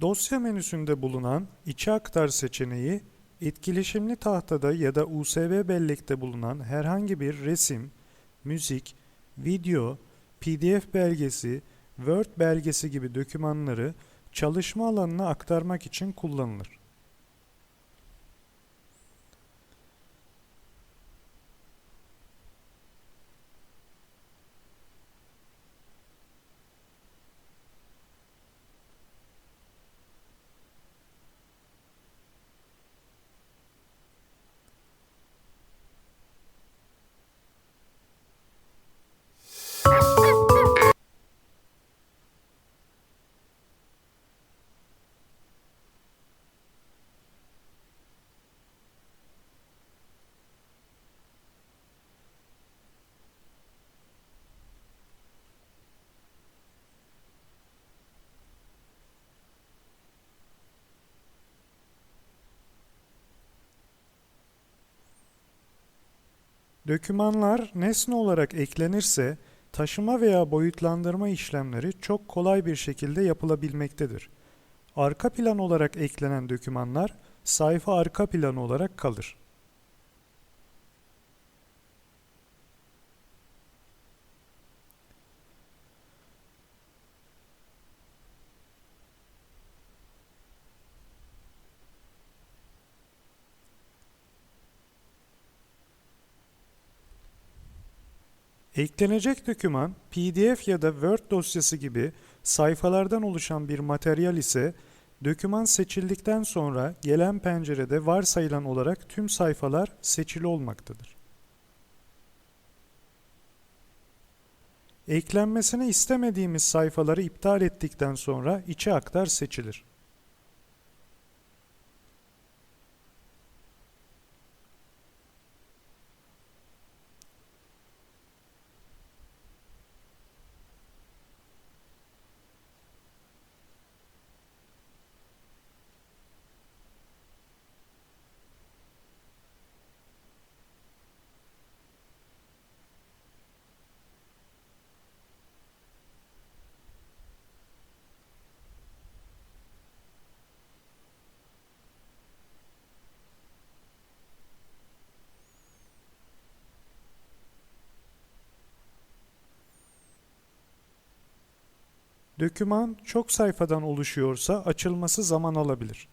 Dosya menüsünde bulunan içe aktar seçeneği, etkileşimli tahtada ya da USB bellekte bulunan herhangi bir resim, müzik, video, PDF belgesi, Word belgesi gibi dokümanları çalışma alanına aktarmak için kullanılır. Dokümanlar nesne olarak eklenirse taşıma veya boyutlandırma işlemleri çok kolay bir şekilde yapılabilmektedir. Arka plan olarak eklenen dokümanlar sayfa arka planı olarak kalır. Eklenecek doküman PDF ya da Word dosyası gibi sayfalardan oluşan bir materyal ise doküman seçildikten sonra gelen pencerede varsayılan olarak tüm sayfalar seçili olmaktadır. Eklenmesini istemediğimiz sayfaları iptal ettikten sonra içe aktar seçilir. Doküman çok sayfadan oluşuyorsa açılması zaman alabilir.